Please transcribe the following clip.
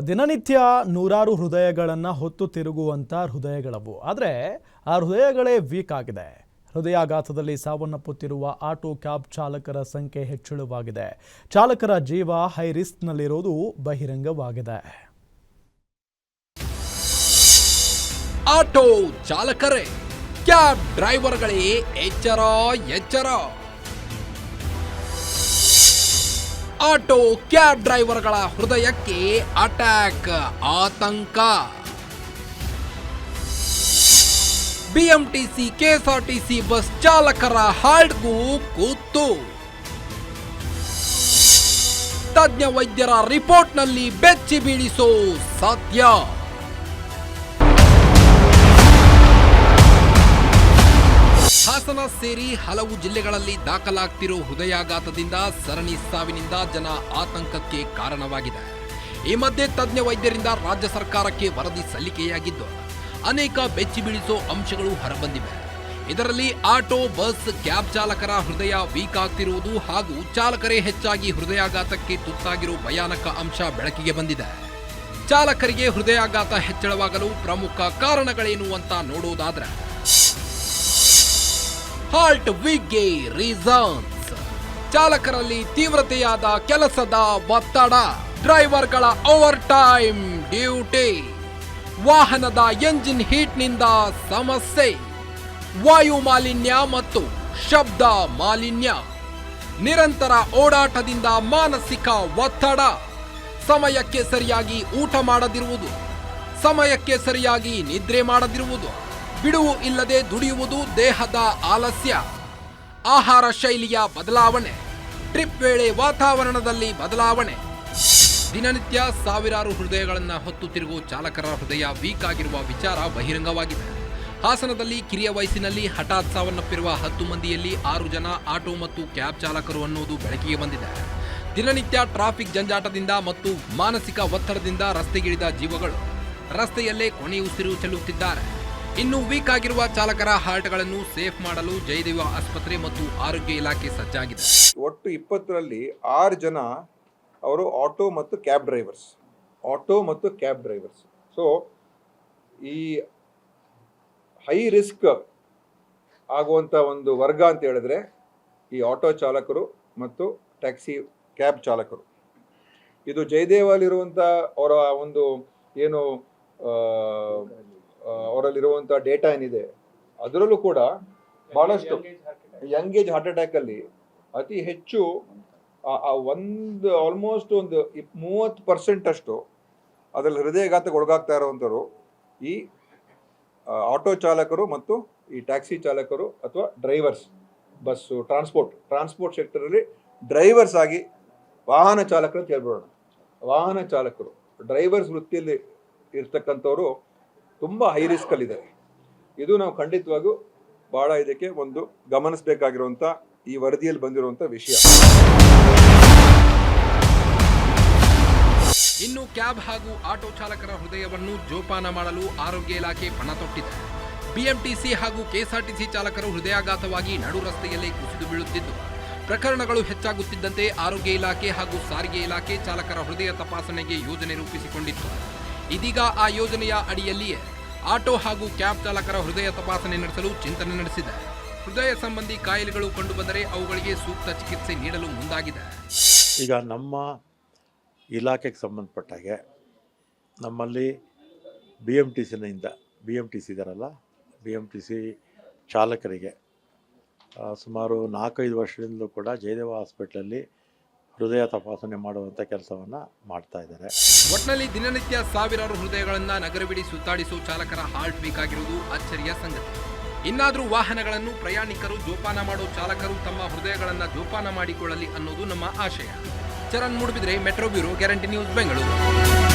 ದಿನನಿತ್ಯ ನೂರಾರು ಹೃದಯಗಳನ್ನು ಹೊತ್ತು ತಿರುಗುವಂಥ ಹೃದಯಗಳವು. ಆದರೆ ಆ ಹೃದಯಗಳೇ ವೀಕ್ ಆಗಿದೆ. ಹೃದಯಾಘಾತದಲ್ಲಿ ಸಾವನ್ನಪ್ಪುತ್ತಿರುವ ಆಟೋ ಕ್ಯಾಬ್ ಚಾಲಕರ ಸಂಖ್ಯೆ ಹೆಚ್ಚಳವಾಗಿದೆ. ಚಾಲಕರ ಜೀವ ಹೈ ರಿಸ್ಕ್ನಲ್ಲಿರೋದು ಬಹಿರಂಗವಾಗಿದೆ. ಆಟೋ ಚಾಲಕರೇ, ಕ್ಯಾಬ್ ಡ್ರೈವರ್ಗಳೇ, ಎಚ್ಚರ ಎಚ್ಚರ. ಆಟೋ ಕ್ಯಾಬ್ ಡ್ರೈವರ್ಗಳ ಹೃದಯಕ್ಕೆ ಅಟ್ಯಾಕ್, ಆತಂಕ. ಬಿಎಂಟಿಸಿ, ಕೆಎಸ್ಆರ್ಟಿಸಿ ಬಸ್ ಚಾಲಕರ ಹಾಲ್ಟ್ಗೂ ಕೂತು. ತಜ್ಞ ವೈದ್ಯರ ರಿಪೋರ್ಟ್ನಲ್ಲಿ ಬೆಚ್ಚಿ ಬೀಳಿಸೋ ಸತ್ಯ. ಸೇರಿ ಹಲವು ಜಿಲ್ಲೆಗಳಲ್ಲಿ ದಾಖಲಾಗ್ತಿರೋ ಹೃದಯಾಘಾತದಿಂದ ಸರಣಿ ಸಾವಿನಿಂದ ಜನ ಆತಂಕಕ್ಕೆ ಕಾರಣವಾಗಿದೆ. ಈ ಮಧ್ಯೆ ತಜ್ಞ ವೈದ್ಯರಿಂದ ರಾಜ್ಯ ಸರ್ಕಾರಕ್ಕೆ ವರದಿ ಸಲ್ಲಿಕೆಯಾಗಿದ್ದು, ಅನೇಕ ಬೆಚ್ಚಿ ಬೀಳಿಸೋ ಅಂಶಗಳು ಹೊರಬಂದಿವೆ. ಇದರಲ್ಲಿ ಆಟೋ, ಬಸ್, ಕ್ಯಾಬ್ ಚಾಲಕರ ಹೃದಯ ವೀಕ್ ಆಗ್ತಿರುವುದು ಹಾಗೂ ಚಾಲಕರೇ ಹೆಚ್ಚಾಗಿ ಹೃದಯಾಘಾತಕ್ಕೆ ತುತ್ತಾಗಿರೋ ಭಯಾನಕ ಅಂಶ ಬೆಳಕಿಗೆ ಬಂದಿದೆ. ಚಾಲಕರಿಗೆ ಹೃದಯಾಘಾತ ಹೆಚ್ಚಳವಾಗಲು ಪ್ರಮುಖ ಕಾರಣಗಳೇನು ಅಂತ ನೋಡೋದಾದ್ರೆ ಹಾಲ್ಟ್ ವಿಗ್ಗೆ ರೀಸನ್ಸ್ ಚಾಲಕರಲ್ಲಿ ತೀವ್ರತೆಯಾದ ಕೆಲಸದ ಒತ್ತಡ, ಡ್ರೈವರ್ಗಳ ಓವರ್ ಟೈಮ್ ಡ್ಯೂಟಿ ವಾಹನದ ಎಂಜಿನ್ ಹೀಟ್ನಿಂದ ಸಮಸ್ಯೆ, ವಾಯು ಮಾಲಿನ್ಯ ಮತ್ತು ಶಬ್ದ ಮಾಲಿನ್ಯ, ನಿರಂತರ ಓಡಾಟದಿಂದ ಮಾನಸಿಕ ಒತ್ತಡ, ಸಮಯಕ್ಕೆ ಸರಿಯಾಗಿ ಊಟ ಮಾಡದಿರುವುದು, ಸಮಯಕ್ಕೆ ಸರಿಯಾಗಿ ನಿದ್ರೆ ಮಾಡದಿರುವುದು. ಬಿಡುವು ಇಲ್ಲದೆ ದುಡಿಯುವುದು ದೇಹದ ಆಲಸ್ಯ. ಆಹಾರ ಶೈಲಿಯ ಬದಲಾವಣೆ. ಟ್ರಿಪ್ ವೇಳೆ ವಾತಾವರಣದಲ್ಲಿ ಬದಲಾವಣೆ. ದಿನನಿತ್ಯ ಸಾವಿರಾರು ಹೃದಯಗಳನ್ನು ಹೊತ್ತು ತಿರುಗುವ ಚಾಲಕರ ಹೃದಯ ವೀಕ್ ಆಗಿರುವ ವಿಚಾರ ಬಹಿರಂಗವಾಗಿದೆ. ಹಾಸನದಲ್ಲಿ ಕಿರಿಯ ವಯಸ್ಸಿನಲ್ಲಿ ಹಠಾತ್ ಸಾವನ್ನಪ್ಪಿರುವ ಹತ್ತು ಮಂದಿಯಲ್ಲಿ ಆರು ಜನ ಆಟೋ ಮತ್ತು ಕ್ಯಾಬ್ ಚಾಲಕರು ಅನ್ನುವುದು ಬೆಳಕಿಗೆ ಬಂದಿದೆ. ದಿನನಿತ್ಯ ಟ್ರಾಫಿಕ್ ಜಂಜಾಟದಿಂದ ಮತ್ತು ಮಾನಸಿಕ ಒತ್ತಡದಿಂದ ರಸ್ತೆಗಿಳಿದ ಜೀವಗಳು. ರಸ್ತೆಯಲ್ಲೇ ಕೊನೆಯುಸಿರು ಚೆಲ್ಲುತ್ತಿದ್ದಾರೆ. ಇನ್ನು ವೀಕ್ ಆಗಿರುವ ಚಾಲಕರ ಹಾರ್ಟ್ಗಳನ್ನು ಸೇಫ್ ಮಾಡಲು ಜಯದೇವ ಆಸ್ಪತ್ರೆ ಮತ್ತು ಆರೋಗ್ಯ ಇಲಾಖೆ ಸಜ್ಜಾಗಿದೆ. ಒಟ್ಟು ಇಪ್ಪತ್ತರಲ್ಲಿ ಆರು ಜನ ಅವರು ಆಟೋ ಮತ್ತು ಕ್ಯಾಬ್ ಡ್ರೈವರ್ಸ್ ಆಟೋ ಮತ್ತು ಕ್ಯಾಬ್ ಡ್ರೈವರ್ಸ್ ಸೊ ಈ ಹೈ ರಿಸ್ಕ್ ಆಗುವಂಥ ಒಂದು ವರ್ಗ ಅಂತ ಹೇಳಿದ್ರೆ ಈ ಆಟೋ ಚಾಲಕರು ಮತ್ತು ಟ್ಯಾಕ್ಸಿ ಕ್ಯಾಬ್ ಚಾಲಕರು. ಇದು ಜಯದೇವಲ್ಲಿರುವಂಥ ಅವರ ಒಂದು ಏನು ಅವರಲ್ಲಿರುವಂಥ ಡೇಟಾ ಏನಿದೆ ಅದರಲ್ಲೂ ಕೂಡ ಬಹಳಷ್ಟು ಯಂಗ್ ಏಜ್ ಹಾರ್ಟ್ ಅಟ್ಯಾಕಲ್ಲಿ ಅತಿ ಹೆಚ್ಚು ಒಂದು ಆಲ್ಮೋಸ್ಟ್ ಒಂದು ಮೂವತ್ತು ಪರ್ಸೆಂಟ್ ಅಷ್ಟು ಅದರಲ್ಲಿ ಹೃದಯಘಾತಕ್ಕೆ ಒಳಗಾಗ್ತಾ ಇರುವಂಥವ್ರು ಈ ಆಟೋ ಚಾಲಕರು ಮತ್ತು ಈ ಟ್ಯಾಕ್ಸಿ ಚಾಲಕರು ಅಥವಾ ಡ್ರೈವರ್ಸ್ ಬಸ್ಸು ಟ್ರಾನ್ಸ್ಪೋರ್ಟ್ ಟ್ರಾನ್ಸ್ಪೋರ್ಟ್ ಸೆಕ್ಟರಲ್ಲಿ ಡ್ರೈವರ್ಸ್ ಆಗಿ ವಾಹನ ಚಾಲಕರು ಅಂತ ಹೇಳ್ಬಿಡೋಣ ವಾಹನ ಚಾಲಕರು ಡ್ರೈವರ್ಸ್ ವೃತ್ತಿಯಲ್ಲಿ ಇರ್ತಕ್ಕಂಥವ್ರು ತುಂಬ ಹೈ ಇದೆ ಇದು ನಾವು ಖಂಡಿತವಾಗೂ ಭಾಳ ಇದಕ್ಕೆ ಒಂದು ಗಮನಿಸಬೇಕಾಗಿರುವಂಥ ಈ ವರದಿಯಲ್ಲಿ ಬಂದಿರುವಂಥ ವಿಷಯ. ಇನ್ನು ಕ್ಯಾಬ್ ಹಾಗೂ ಆಟೋ ಚಾಲಕರ ಹೃದಯವನ್ನು ಜೋಪಾನ ಮಾಡಲು ಆರೋಗ್ಯ ಇಲಾಖೆ ಪಣ ತೊಟ್ಟಿದೆ. ಬಿಎಂಟಿಸಿ ಹಾಗೂ ಕೆಎಸ್ಆರ್ಟಿಸಿ ಚಾಲಕರು ಹೃದಯಾಘಾತವಾಗಿ ನಡು ರಸ್ತೆಯಲ್ಲೇ ಕುಸಿದು ಬೀಳುತ್ತಿದ್ದು, ಪ್ರಕರಣಗಳು ಹೆಚ್ಚಾಗುತ್ತಿದ್ದಂತೆ ಆರೋಗ್ಯ ಇಲಾಖೆ ಹಾಗೂ ಸಾರಿಗೆ ಇಲಾಖೆ ಚಾಲಕರ ಹೃದಯ ತಪಾಸಣೆಗೆ ಯೋಜನೆ ರೂಪಿಸಿಕೊಂಡಿತ್ತು. ಇದೀಗ ಆ ಯೋಜನೆಯ ಅಡಿಯಲ್ಲಿಯೇ ಆಟೋ ಹಾಗೂ ಕ್ಯಾಬ್ ಚಾಲಕರ ಹೃದಯ ತಪಾಸಣೆ ನಡೆಸಲು ಚಿಂತನೆ ನಡೆಸಿದೆ. ಹೃದಯ ಸಂಬಂಧಿ ಕಾಯಿಲೆಗಳು ಕಂಡುಬಂದರೆ ಅವುಗಳಿಗೆ ಸೂಕ್ತ ಚಿಕಿತ್ಸೆ ನೀಡಲು ಮುಂದಾಗಿದೆ. ಈಗ ನಮ್ಮ ಇಲಾಖೆಗೆ ಸಂಬಂಧಪಟ್ಟ ಹಾಗೆ ನಮ್ಮಲ್ಲಿ ಬಿ ಎಂ ಟಿ ಸಿನಿಂದ ಬಿ ಎಂ ಟಿ ಸಿ ಇದಾರಲ್ಲ ಬಿ ಎಂ ಟಿ ಸಿ ಚಾಲಕರಿಗೆ ಸುಮಾರು ನಾಲ್ಕೈದು ವರ್ಷದಿಂದಲೂ ಕೂಡ ಜಯದೇವ ಹಾಸ್ಪಿಟ್ಲಲ್ಲಿ ಹೃದಯ ತಪಾಸಣೆ ಮಾಡುವಂಥ ಕೆಲಸವನ್ನ ಮಾಡ್ತಾ ಇದ್ದಾರೆ. ಒಟ್ಟಿನಲ್ಲಿ ದಿನನಿತ್ಯ ಸಾವಿರಾರು ಹೃದಯಗಳನ್ನ ನಗರವಿಡಿ ಸುತ್ತಾಡಿಸೋ ಚಾಲಕರ ಹಾರ್ಟ್ ವೀಕ್ ಆಗಿರುವುದು ಅಚ್ಚರಿಯ ಸಂಗತಿ. ಇನ್ನಾದ್ರೂ ವಾಹನಗಳನ್ನು ಪ್ರಯಾಣಿಕರು ಜೋಪಾನ ಮಾಡೋ ಚಾಲಕರು ತಮ್ಮ ಹೃದಯಗಳನ್ನ ಜೋಪಾನ ಮಾಡಿಕೊಳ್ಳಲಿ ಅನ್ನೋದು ನಮ್ಮ ಆಶಯ. Charan Moodbidri metro bureau guarantee news Bengaluru.